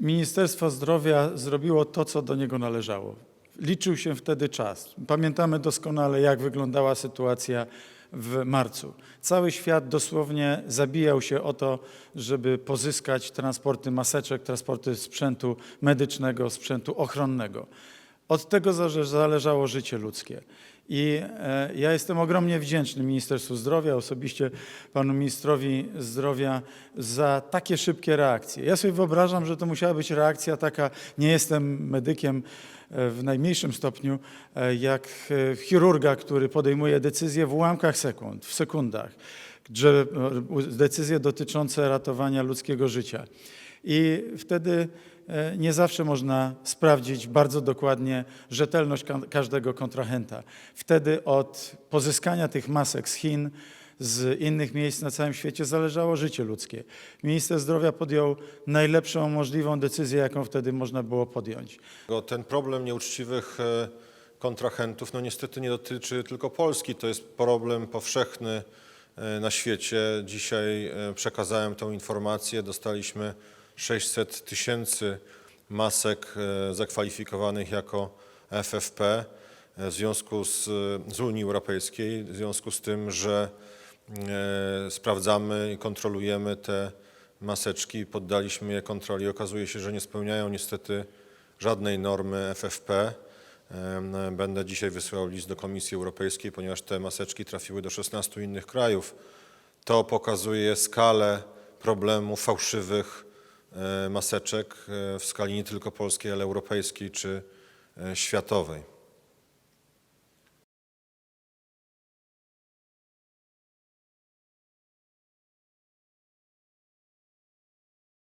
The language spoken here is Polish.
Ministerstwo Zdrowia zrobiło to, co do niego należało. Liczył się wtedy czas. Pamiętamy doskonale, jak wyglądała sytuacja w marcu. Cały świat dosłownie zabijał się o to, żeby pozyskać transporty maseczek, transporty sprzętu medycznego, sprzętu ochronnego. Od tego zale- zależało życie ludzkie. I e, ja jestem ogromnie wdzięczny Ministerstwu Zdrowia, osobiście panu ministrowi zdrowia za takie szybkie reakcje. Ja sobie wyobrażam, że to musiała być reakcja taka, nie jestem medykiem e, w najmniejszym stopniu, e, jak chirurga, który podejmuje decyzję w ułamkach sekund, w sekundach, że decyzje dotyczące ratowania ludzkiego życia. I wtedy nie zawsze można sprawdzić bardzo dokładnie rzetelność ka- każdego kontrahenta. Wtedy od pozyskania tych masek z Chin, z innych miejsc na całym świecie zależało życie ludzkie. Minister zdrowia podjął najlepszą możliwą decyzję, jaką wtedy można było podjąć. Ten problem nieuczciwych e, kontrahentów no niestety nie dotyczy tylko Polski, to jest problem powszechny e, na świecie. Dzisiaj e, przekazałem tą informację, dostaliśmy 600 tysięcy masek e, zakwalifikowanych jako FFP e, w związku z, z Unii Europejskiej, w związku z tym, że e, sprawdzamy i kontrolujemy te maseczki, poddaliśmy je kontroli. Okazuje się, że nie spełniają niestety żadnej normy FFP. Będę dzisiaj wysyłał list do Komisji Europejskiej, ponieważ te maseczki trafiły do 16 innych krajów. To pokazuje skalę problemu fałszywych maseczek e, w skali nie tylko polskiej, ale europejskiej czy e, światowej.